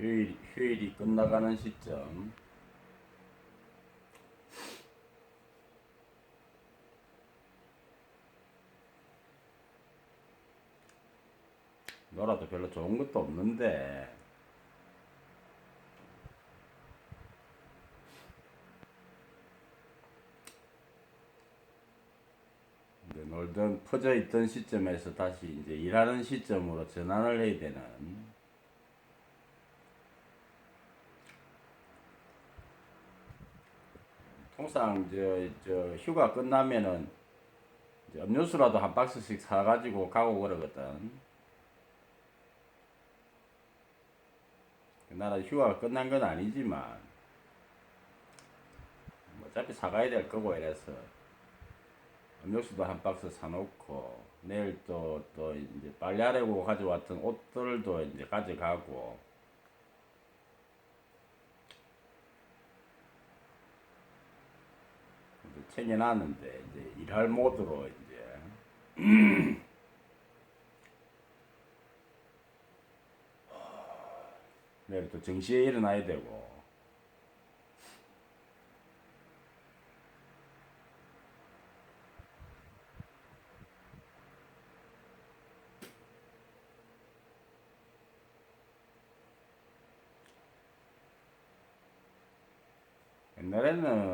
휴일, 휴일이 끝나가는 시점. 놀아도 별로 좋은 것도 없는데. 놀던 퍼져 있던 시점에서 다시 이제 일하는 시점으로 전환을 해야 되는 통상 저, 저 휴가 끝나면은 음료수라도 한 박스씩 사가지고 가고 그러거든. 나는 휴가가 끝난 건 아니지만 뭐 어차피 사가야 될 거고 이래서 음료수도 한 박스 사놓고 내일 또 또 이제 빨래하려고 가져왔던 옷들도 이제 가져가고 이제 챙겨놨는데 이제 일할 모드로 이제. 내일 또 정시에 일어나야 되고. 옛날에는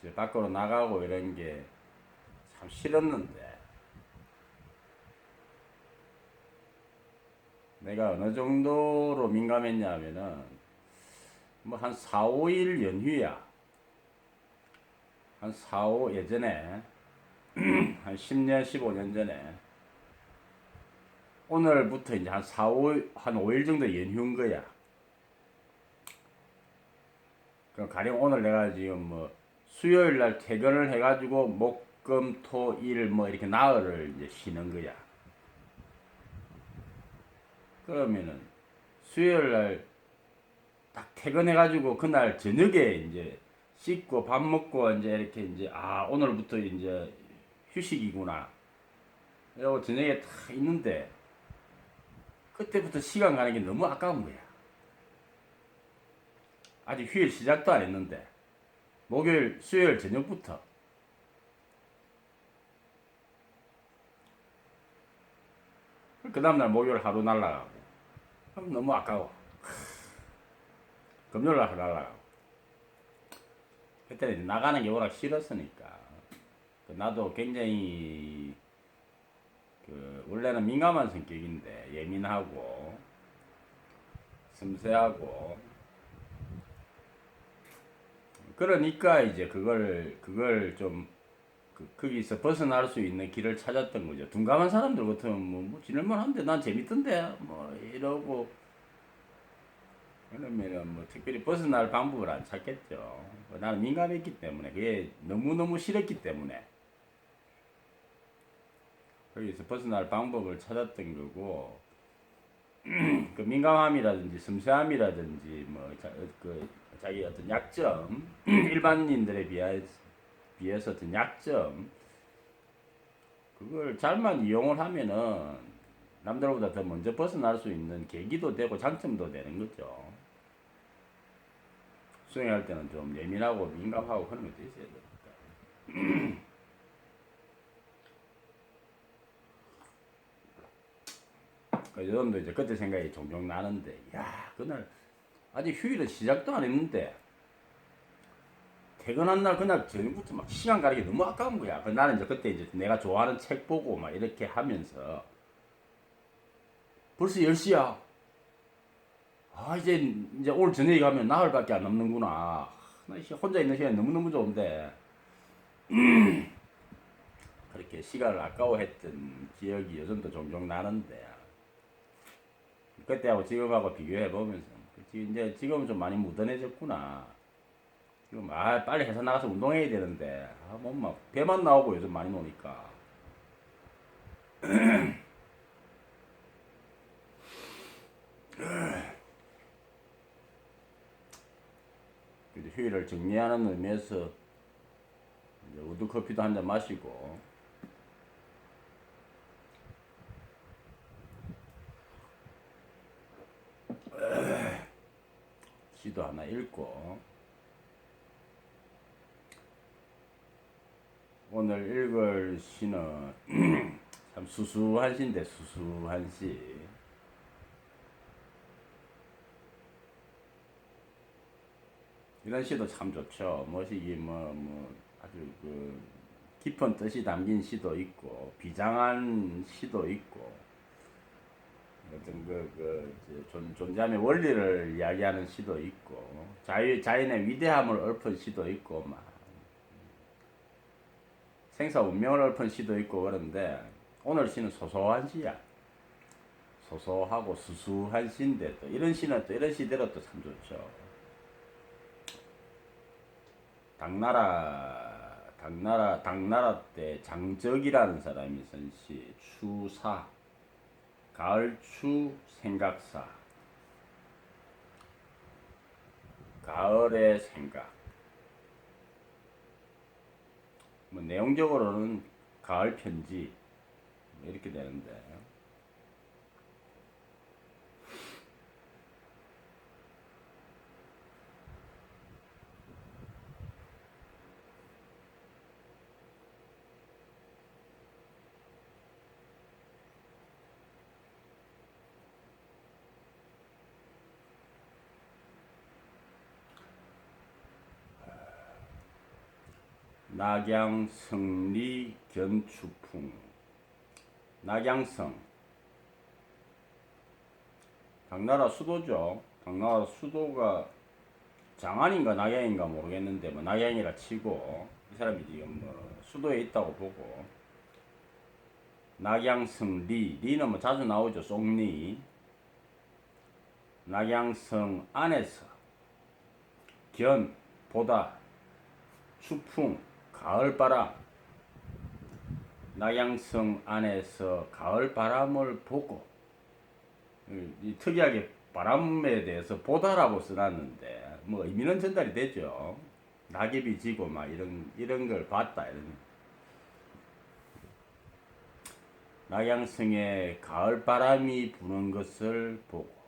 그 밖으로 나가고 이런 게 참 싫었는데 내가 어느 정도로 민감했냐면은 뭐 한 4, 5일 연휴야. 한 4, 5 예전에 한 10년, 15년 전에 오늘부터 이제 한 4, 5, 한 5일 정도 연휴인 거야. 그럼 가령 오늘 내가 지금 뭐 수요일 날 퇴근을 해가지고 목, 금, 토, 일 뭐 이렇게 나흘을 이제 쉬는 거야. 그러면은 수요일 날 딱 퇴근해가지고 그날 저녁에 이제 씻고 밥 먹고 이제 이렇게 이제 아 오늘부터 이제 휴식이구나. 이러고 저녁에 딱 있는데 그때부터 시간 가는 게 너무 아까운 거야. 아직 휴일 시작도 안 했는데 목요일, 수요일 저녁부터. 그 다음날 목요일 하루 날라가고. 그럼 너무 아까워. 금요일 날 날라가고. 그때는 이제 나가는 게 워낙 싫었으니까. 그 나도 굉장히 그 원래는 민감한 성격인데 예민하고 섬세하고 그러니까 이제 그걸 그걸 좀 그, 거기서 벗어날 수 있는 길을 찾았던 거죠. 둔감한 사람들 같으면 뭐, 뭐 지낼만 한데 난 재밌던데. 뭐 이러고. 그러면은 뭐 특별히 벗어날 방법을 안 찾겠죠. 뭐 나는 민감했기 때문에. 그게 너무 너무 싫었기 때문에. 거기서 벗어날 방법을 찾았던 거고. 그 민감함이라든지 섬세함이라든지 뭐 그 자기 어떤 약점 일반인들에 비해 비해서 어떤 약점 그걸 잘만 이용을 하면은 남들보다 더 먼저 벗어날 수 있는 계기도 되고 장점도 되는 거죠. 수행할 때는 좀 예민하고 민감하고 그런 것도 있어야 되니까. 그 여러분도 이제 그때 생각이 종종 나는데, 야, 그날 아직 휴일은 시작도 안 했는데, 퇴근한 날 그날 저녁부터 막 시간 가리기 너무 아까운 거야. 그 나는 이제 그때 이제 내가 좋아하는 책 보고 막 이렇게 하면서 벌써 10시야. 아, 이제, 이제 오늘 저녁에 가면 나흘밖에 안 남는구나. 나 씨, 혼자 있는 시간이 너무너무 좋은데. 그렇게 시간을 아까워했던 기억이 요즘도 종종 나는데. 그때하고 지금하고 비교해 보면서. 이제 지금은 좀 많이 무던해졌구나. 지금 아 빨리 회사 나가서 운동해야 되는데. 아뭐막 배만 나오고 요즘 많이 노니까. 휴일을 정리하는 의미에서 우드 커피도 한 잔 마시고 하나 읽고 오늘 읽을 시는 참 수수한 시인데 수수한 시. 이런 시도 참 좋죠. 뭐시기 뭐, 뭐 아주 그 깊은 뜻이 담긴 시도 있고 비장한 시도 있고 어떤 그, 그 존, 존재함의 원리를 이야기하는 시도 있고 자유, 자연의 위대함을 읊은 시도 있고 막 생사 운명을 읊은 시도 있고 그런데 오늘 시는 소소한 시야. 소소하고 수수한 시인데 또 이런 시는 또 이런 시대로 또 참 좋죠. 당나라 당나라 당나라 때 장적이라는 사람이 쓴시 추사 가을추 생각사. 가을의 생각. 뭐 내용적으로는 가을 편지 뭐 이렇게 되는데 낙양성리 견추풍. 낙양성. 당나라 수도죠. 당나라 수도가 장안인가 낙양인가 모르겠는데 뭐 낙양이라 치고 이 사람이 지금 뭐 수도에 있다고 보고. 낙양성 리. 리는 뭐 자주 나오죠. 송리. 낙양성 안에서 견 보다 추풍 가을 바람 낙양성 안에서 가을 바람을 보고 특이하게 바람에 대해서 보다라고 써놨는데 뭐 의미는 전달이 되죠. 낙엽이 지고 막 이런 이런 걸 봤다 이런. 낙양성에 가을 바람이 부는 것을 보고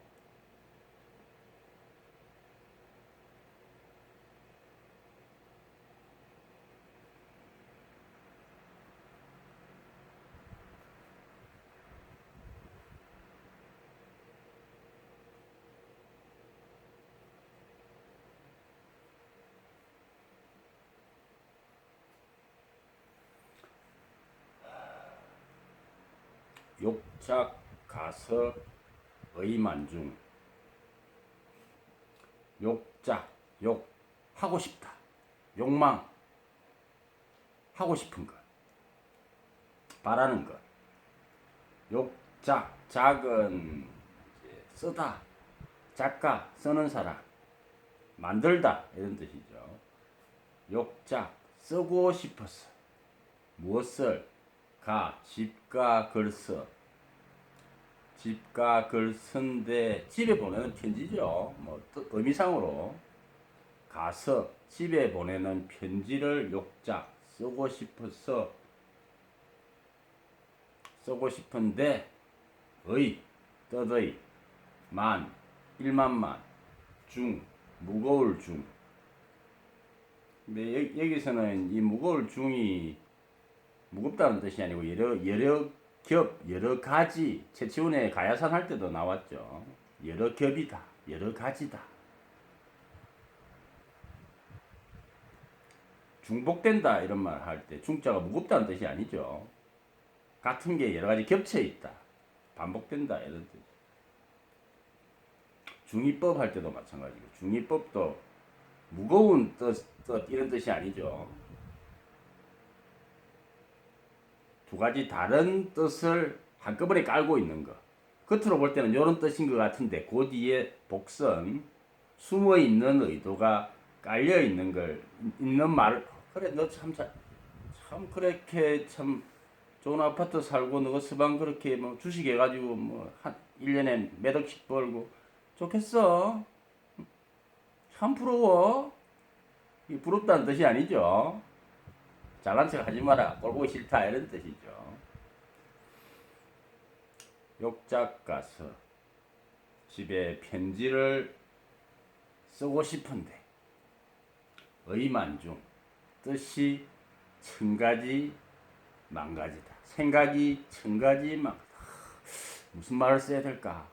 욕작 가서 의만중. 욕작 욕 하고 싶다. 욕망 하고 싶은 것. 바라는 것. 욕작 작은 쓰다 작가 쓰는 사람. 만들다 이런 뜻이죠. 욕작 쓰고 싶어서. 무엇을? 가 집가 글써 집가 글 쓴데 집에 보내는 편지죠. 뭐 뜻- 의미상으로 가서 집에 보내는 편지를 욕작 쓰고 싶어서 쓰고 싶은데 의 떠의 만 일만만 중 무거울 중 근데 여- 여기서는 이 무거울 중이 무겁다는 뜻이 아니고 여러 여러 겹 여러 가지 최치훈의 가야산 할 때도 나왔죠. 여러 겹이다. 여러 가지다. 중복된다 이런 말 할 때 중자가 무겁다는 뜻이 아니죠. 같은 게 여러 가지 겹쳐 있다. 반복된다 이런 뜻. 중이법 할 때도 마찬가지고 중이법도 무거운 뜻, 뜻 이런 뜻이 아니죠. 두 가지 다른 뜻을 한꺼번에 깔고 있는 것. 겉으로 볼 때는 이런 뜻인 것 같은데 그 뒤에 복선 숨어 있는 의도가 깔려 있는 걸 있는 말 그래 너참참 그렇게 참 좋은 아파트 살고 너가 서방 그렇게 뭐 주식 해가지고 뭐 한 1년에 몇 억씩 벌고 좋겠어. 참 부러워. 이 부럽다는 뜻이 아니죠 잘난 척 하지 마라. 꼴보기 싫다. 이런 뜻이죠. 욕작 가서 집에 편지를 쓰고 싶은데 의만중 뜻이 천가지 만가지다. 생각이 천가지 만 무슨 말을 써야 될까?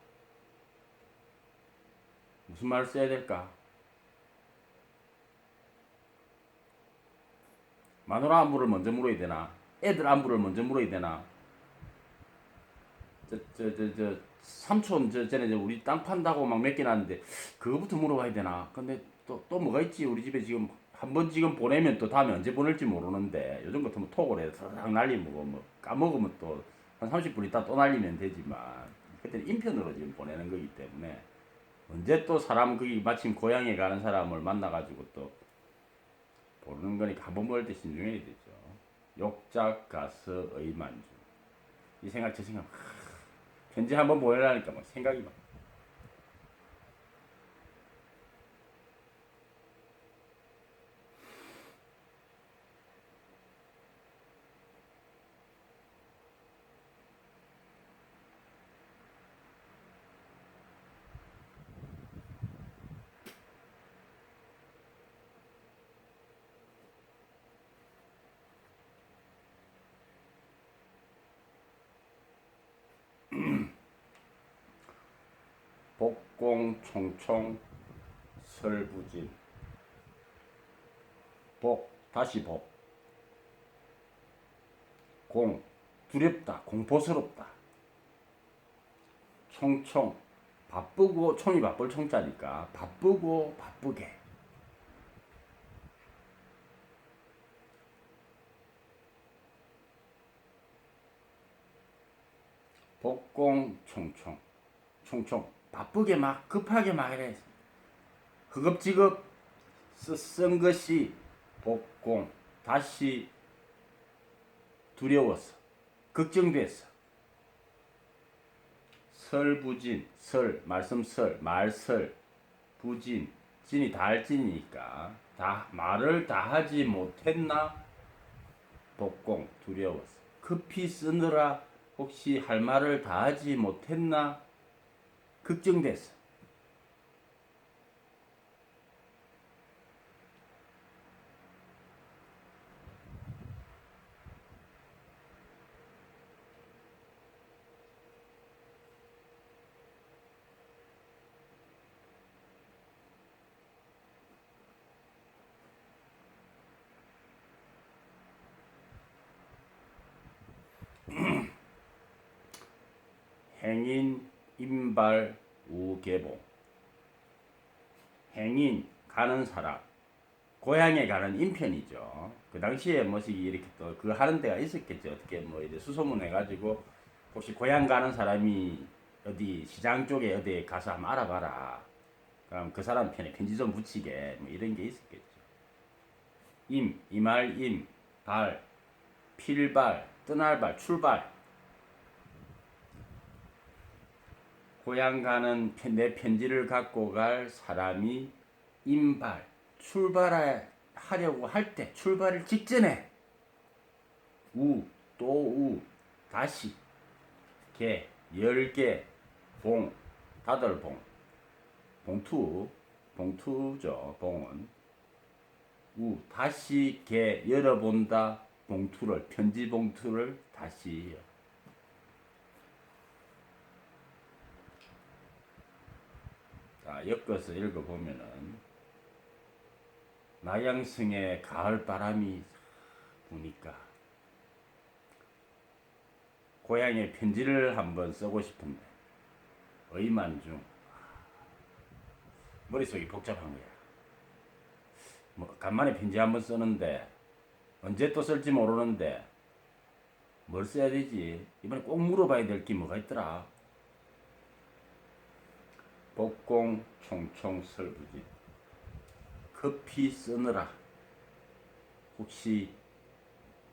무슨 말을 써야 될까? 마누라 안부를 먼저 물어야 되나? 애들 안부를 먼저 물어야 되나? 저 저 저 저 삼촌 저 전에 저 우리 땅 판다고 막 몇 개 났는데 그거부터 물어봐야 되나? 근데 또 또 뭐가 있지? 우리 집에 지금 한 번 지금 보내면 또 다음에 언제 보낼지 모르는데 요즘 같으면 톡을 해서 싹 날리면 뭐, 뭐 까먹으면 또 한 30분 있다 또 날리면 되지만 그때는 인편으로 지금 보내는 거기 때문에 언제 또 사람 거기 마침 고향에 가는 사람을 만나가지고 또 보는 번볼때 신중해야 되죠. 욕작 가서 의만중 이 생각 저 생각 하, 편지 한번 보내라니까 막 생각이 막 복공 총총 설부진. 복 다시 복 공 두렵다 공포스럽다. 총총 바쁘고 총이 바쁠 총자니까 바쁘고 바쁘게. 복공 총총 총총 바쁘게 막 급하게 막 이래. 허겁지겁 쓰- 쓴 것이 복공 다시 두려웠어 걱정됐어 설부진 설 말씀 설 말설 부진 진이 달진이니까 다 말을 다 하지 못했나? 복공 두려웠어 급히 쓰느라 혹시 할 말을 다 하지 못했나 걱정됐어. 행인 임발 우계봉 행인 가는 사람 고향에 가는 인편이죠. 그 당시에 뭐시 이렇게 또 그 하는 데가 있었겠죠. 어떻게 뭐 이제 수소문 해가지고 혹시 고향 가는 사람이 어디 시장 쪽에 어디 가서 한번 알아봐라. 그럼 그 사람 편에 편지 좀 붙이게 뭐 이런 게 있었겠죠. 임 이말 임발 필발 떠날발 출발 고향 가는 편- 내 편지를 갖고 갈 사람이 임발 출발하려고 할 때 출발을 직전에. 우 또 우 다시. 개 열 개 봉 다들 봉. 봉투 봉투죠 봉은. 우 다시 개 열어본다. 봉투를 편지 봉투를 다시 자, 엮어서 읽어보면은 나양승의 가을 바람이 부니까 고향에 편지를 한번 쓰고 싶은데 의만중 머릿속이 복잡한 거야. 뭐 간만에 편지 한번 쓰는데 언제 또 쓸지 모르는데 뭘 써야 되지? 이번에 꼭 물어봐야 될 게 뭐가 있더라. 복공 총총 설부지. 급히 쓰느라. 혹시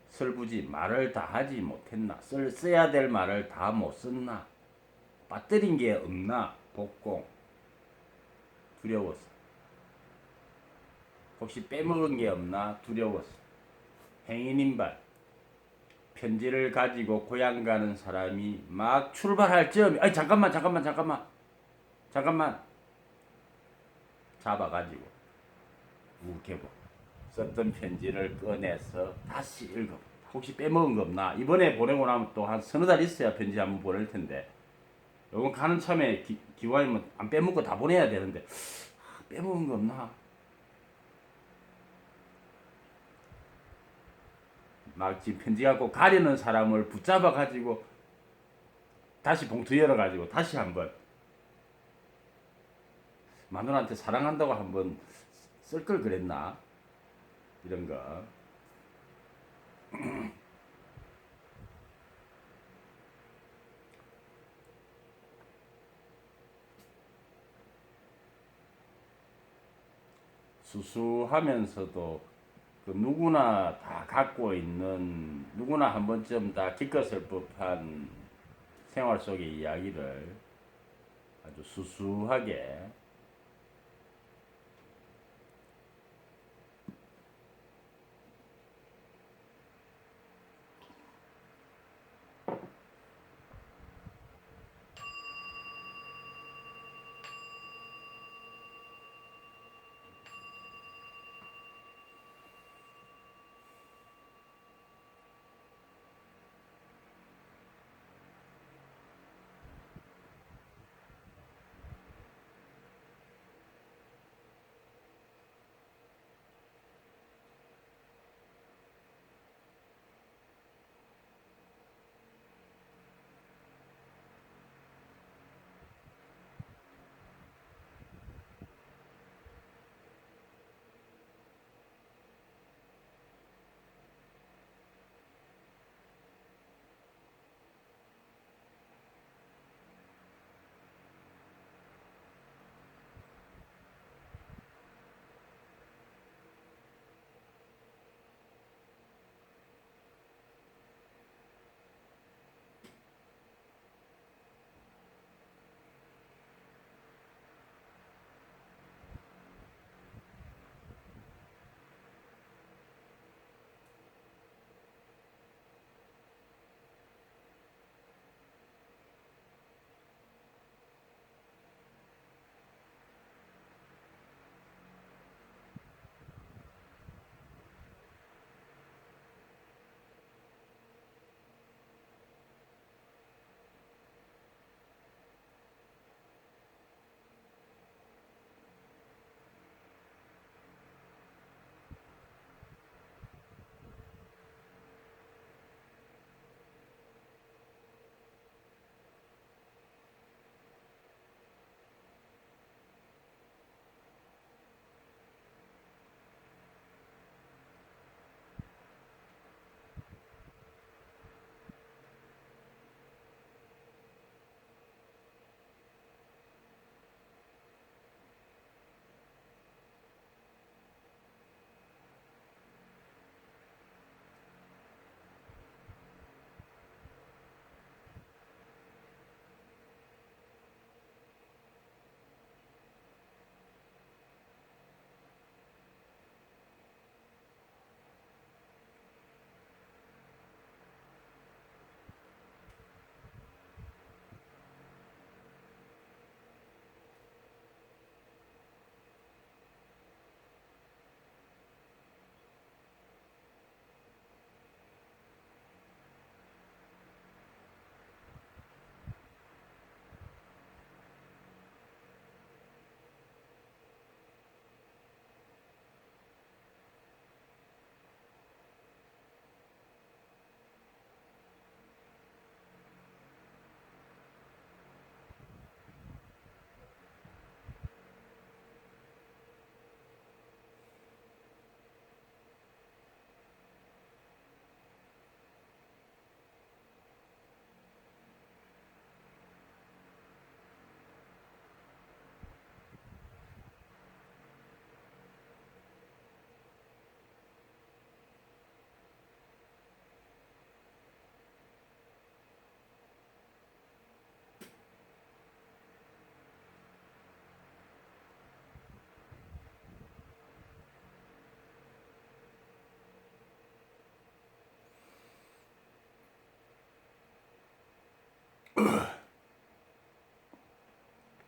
설부지 말을 다 하지 못했나? 쓸, 써야 될 말을 다 못 썼나? 빠뜨린 게 없나? 복공. 두려웠어 혹시 빼먹은 게 없나? 두려웠어 행인인발. 편지를 가지고 고향 가는 사람이 막 출발할 즈음에 아니 잠깐만 잠깐만 잠깐만 잠깐만 잡아가지고 우케보 썼던 편지를 꺼내서 다시 읽어. 혹시 빼먹은 거 없나? 이번에 보내고 나면 또 한 서너 달 있어야 편지 한번 보낼 텐데. 요건 가는 참에 기, 기왕이면 안 빼먹고 다 보내야 되는데 아, 빼먹은 거 없나? 막 지금 편지 갖고 가려는 사람을 붙잡아 가지고 다시 봉투 열어 가지고 다시 한번 마누라한테 사랑한다고 한번 쓸 걸 그랬나? 이런 거. 수수하면서도 그 누구나 다 갖고 있는 누구나 한 번쯤 다 겪었을 법한 생활 속의 이야기를 아주 수수하게 Ugh.